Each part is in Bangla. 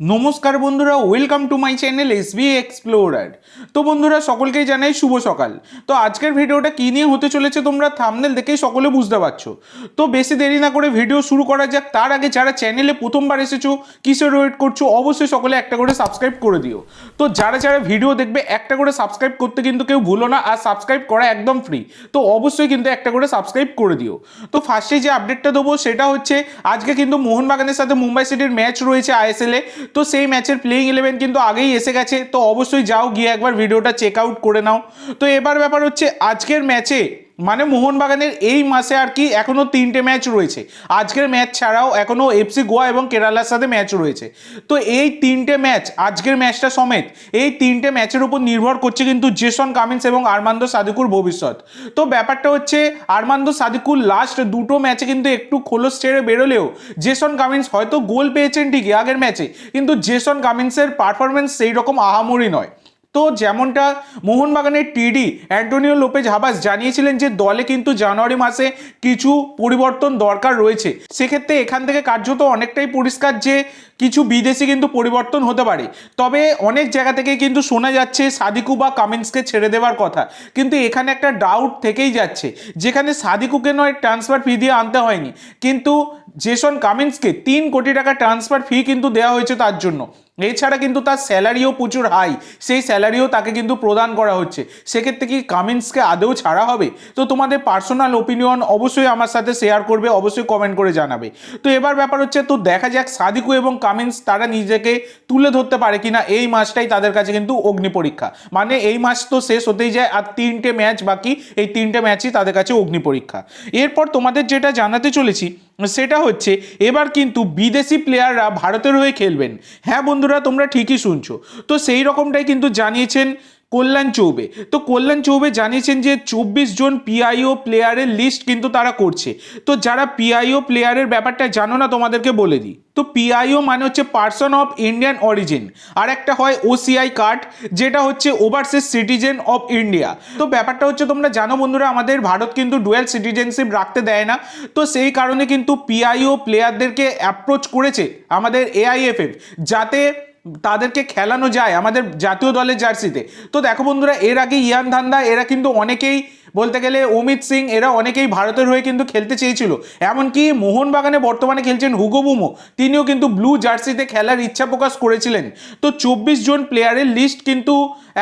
নমস্কার বন্ধুরা welcome to my channel S B Explorer তো বন্ধুরা, সকলকেই জানাই শুভ সকাল। তো আজকের ভিডিওটা কী নিয়ে হতে চলেছে তোমরা থামনেল দেখেই সকলে বুঝতে পারছ। তো বেশি দেরি না করে ভিডিও শুরু করা যাক। তার আগে যারা চ্যানেলে প্রথমবার এসেছ, কিসের ওয়েট করছ, অবশ্যই সকলে একটা করে সাবস্ক্রাইব করে দিও। তো যারা যারা ভিডিও দেখবে, একটা করে সাবস্ক্রাইব করতে কিন্তু কেউ ভুলো না, আর সাবস্ক্রাইব করা একদম ফ্রি তো অবশ্যই কিন্তু একটা করে সাবস্ক্রাইব করে দিও। তো ফার্স্টে যে আপডেটটা দেবো, সেটা হচ্ছে, আজকে কিন্তু মোহনবাগানের সাথে মুম্বাই সিটির ম্যাচ রয়েছে আইএসএল তো সেই ম্যাচের প্লেইং ইলেভেন কিন্তু আগেই এসে গেছে, তো অবশ্যই যাও গিয়ে একবার ভিডিওটা চেক আউট করে নাও। তো এবার ব্যাপার হচ্ছে, আজকের ম্যাচে মানে মোহনবাগানের এই মাসে আর কি এখনও তিনটে ম্যাচ রয়েছে। আজকের ম্যাচ ছাড়াও এখনও এফসি গোয়া এবং কেরালার সাথে ম্যাচ রয়েছে। তো এই তিনটে ম্যাচ, আজকের ম্যাচটা সমেত, এই তিনটে ম্যাচের উপর নির্ভর করছে কিন্তু জেসন কামিন্স এবং আরমান্দ সাদিকুর ভবিষ্যৎ। তো ব্যাপারটা হচ্ছে, আরমান্দ সাদিকুর লাস্ট দুটো ম্যাচে কিন্তু একটু খোলস ছেড়ে বেরোলেও, জেসন কামিন্স হয়তো গোল পেয়েছেন ঠিকই আগের ম্যাচে, কিন্তু জেসন কামিন্সের পারফরমেন্স সেই রকম আহামরি নয়। তো যেমনটা মোহনবাগানের টিডি অ্যান্টোনিও লোপেজ হাবাস জানিয়েছিলেন যে দলে কিন্তু জানুয়ারি মাসে কিছু পরিবর্তন দরকার রয়েছে। সেক্ষেত্রে এখান থেকে কার্যত অনেকটাই পরিষ্কার যে কিছু বিদেশি কিন্তু পরিবর্তন হতে পারে। তবে অনেক জায়গা থেকে কিন্তু শোনা যাচ্ছে সাদিকু বা কামিন্সকে ছেড়ে দেওয়ার কথা। কিন্তু এখানে একটা ডাউট থেকেই যাচ্ছে। যেখানে সাদিকুকে নয় ট্রান্সফার ফি দিয়ে আনতে হয়নি। কিন্তু জেসন কামিন্সকে তিন কোটি টাকা ট্রান্সফার ফি কিন্তু দেওয়া হয়েছে তার জন্য। এছাড়া কিন্তু তার স্যালারিও প্রচুর হাই। সেই স্যালারিও তাকে কিন্তু প্রদান করা হচ্ছে। সেক্ষেত্রে কি কামিন্সকে আদৌ ছাড়া হবে? তো তোমাদের পার্সোনাল ওপিনিয়ন অবশ্যই আমার সাথে শেয়ার করবে, অবশ্যই কমেন্ট করে জানাবে। তো এবার ব্যাপার হচ্ছে, তো দেখা যাক সাদিকু এবং কামিন্স তারা নিজেকে তুলে ধরতে পারে কিনা এই মাসটাই তাদের কাছে কিন্তু অগ্নি পরীক্ষা। মানে এই মাস তো শেষ হতেই যায় আর তিনটে ম্যাচ বাকি, এই তিনটে ম্যাচই তাদের কাছে অগ্নি পরীক্ষা। এরপর তোমাদের যেটা জানাতে চলেছি সেটা হচ্ছে, এবার কিন্তু বিদেশি প্লেয়াররা ভারতের হয়ে খেলবেন। হ্যাঁ বন্ধুরা, তোমরা ঠিকই শুনছো। তো সেই রকমটাই কিন্তু জানিয়েছেন কল্যাণ চৌবে। তো কল্যাণ চৌবে জানিয়েছেন যে চব্বিশ জন পিআইও প্লেয়ারের লিস্ট কিন্তু তারা করছে। তো যারা পিআইও প্লেয়ারের ব্যাপারটা জানো না, তোমাদেরকে বলে দিই। তো পিআইও মানে হচ্ছে পার্সন অফ ইন্ডিয়ান অরিজিন আর একটা হয় ওসিআই কার্ড যেটা হচ্ছে ওভারসিজ সিটিজেন অফ ইন্ডিয়া তো ব্যাপারটা হচ্ছে তোমরা জানো বন্ধুরা, আমাদের ভারত কিন্তু ডুয়েল সিটিজেনশিপ রাখতে দেয় না। তো সেই কারণে কিন্তু পিআইও প্লেয়ারদেরকে অ্যাপ্রোচ করেছে আমাদের এআইএফএফ যাতে তাদেরকে খেলানো যায় আমাদের জাতীয় দলের জার্সিতে। তো দেখো বন্ধুরা, এর আগে ইয়ান ধান্দা, এরা কিন্তু অনেকেই বলতে গেলে অমিত সিং, এরা অনেকেই ভারতের হয়ে কিন্তু খেলতে চেয়েছিল। এমনকি মোহনবাগানে বর্তমানে খেলছেন হুগো বুমো, তিনিও কিন্তু ব্লু জার্সিতে খেলার ইচ্ছা প্রকাশ করেছিলেন। তো চব্বিশ জন প্লেয়ারের লিস্ট কিন্তু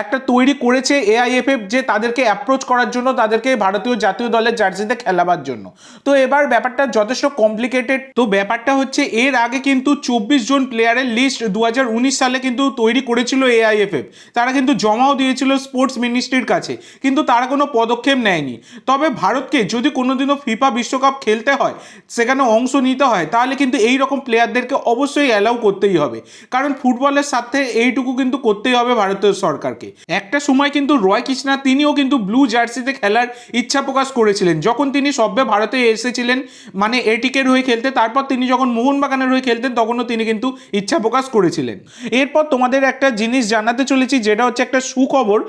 একটা তৈরি করেছে এআইএফএফ যে তাদেরকে অ্যাপ্রোচ করার জন্য, তাদেরকে ভারতীয় জাতীয় দলের জার্সিতে খেলাবার জন্য। তো এবার ব্যাপারটা যথেষ্ট কমপ্লিকেটেড তো ব্যাপারটা হচ্ছে, এর আগে কিন্তু চব্বিশ জন প্লেয়ারের লিস্ট দু হাজার উনিশ সালে কিন্তু তৈরি করেছিল এআইএফএফ তারা কিন্তু জমাও দিয়েছিল স্পোর্টস মিনিস্ট্রির কাছে, কিন্তু তারা কোনো পদক্ষেপ নেয়নি। তবে ভারতকে যদি কোনোদিনও ফিফা বিশ্বকাপ খেলতে হয়, সেখানে অংশ নিতে হয়, তাহলে কিন্তু এই রকম প্লেয়ারদেরকে অবশ্যই অ্যালাউ করতেই হবে। কারণ ফুটবলের সাথে এইটুকু কিন্তু করতেই হবে ভারতীয় সরকারকে। একটা সময় কিন্তু রয় কৃষ্ণা তিনিও কিন্তু ব্লু জার্সিতে খেলার ইচ্ছা প্রকাশ করেছিলেন। যখন তিনি সবে ভারতে এসেছিলেন মানে এটিকের হয়ে খেলতে, তারপর তিনি যখন মোহনবাগানের হয়ে খেলতেন, তখনও তিনি কিন্তু ইচ্ছা প্রকাশ করেছিলেন। এরপর তোমাদের একটা জিনিস জানাতে চলেছি, যেটা হচ্ছে একটা সুখবর,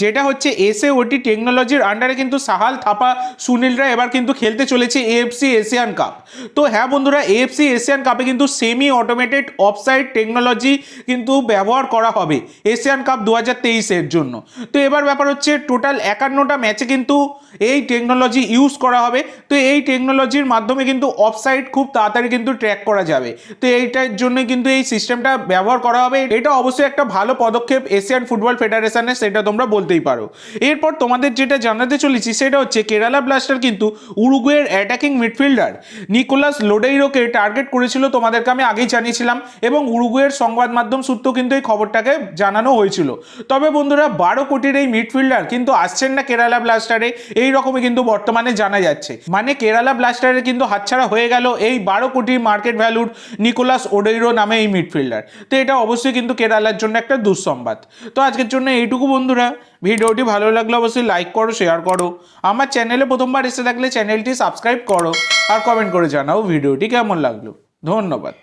যেটা হচ্ছে এসএ ওটি টেকনোলজির আন্ডারে কিন্তু সাহাল থাপা, সুনীলরা এবার কিন্তু খেলতে চলেছে এএফসি এশিয়ান কাপ। তো হ্যাঁ বন্ধুরা, এএফসি এশিয়ান কাপে কিন্তু সেমি অটোমেটেড অফসাইড টেকনোলজি কিন্তু ব্যবহার করা হবে। এশিয়ান কাপ দু হাজার তেইশের জন্য। তো এবার ব্যাপার হচ্ছে টোটাল একান্নটা ম্যাচে কিন্তু এই টেকনোলজি ইউজ করা হবে। তো এই টেকনোলজির মাধ্যমে কিন্তু অফসাইড খুব তাড়াতাড়ি কিন্তু ট্র্যাক করা যাবে। তো এইটার জন্য কিন্তু এই সিস্টেমটা ব্যবহার করা হবে। এটা অবশ্যই একটা ভালো পদক্ষেপ এশিয়ান ফুটবল ফেডারেশনের সেটা তোমরা বলতেই পারো। এরপর তোমাদের যেটা জানাতে চলেছি, সেটা হচ্ছে কেরালা ব্লাস্টার কিন্তু উরুগুয়ের অ্যাটাকিং মিডফিল্ডার নিকোলাস লোডেইরোকে টার্গেট করেছিল তোমাদেরকে আমি আগেই জানিয়েছিলাম এবং উরুগুয়ের সংবাদ মাধ্যম সূত্র কিন্তু এই খবরটাকে জানানো হয়েছিল। তবে বন্ধুরা বারো কোটির এই মিডফিল্ডার কিন্তু আসছেন না কেরালা ব্লাস্টারে এই রকমই কিন্তু বর্তমানে জানা যাচ্ছে। মানে কেরালা ব্লাস্টারে কিন্তু হাতছাড়া হয়ে গেল এই বারো কোটি মার্কেট ভ্যালুর নিকোলাস ওডেইরো নামে এই মিডফিল্ডার তো এটা অবশ্যই কিন্তু কেরালার জন্য একটা দুঃসংবাদ। তো আজকের জন্য এইটুকু বন্ধুরা। ভিডিওটি ভালো লাগলে অবশ্যই লাইক করো শেয়ার করো। আমার চ্যানেলে প্রথমবার এসে থাকলে চ্যানেলটি সাবস্ক্রাইব করো। আর কমেন্ট করে জানাও ভিডিওটি কেমন লাগল। ধন্যবাদ।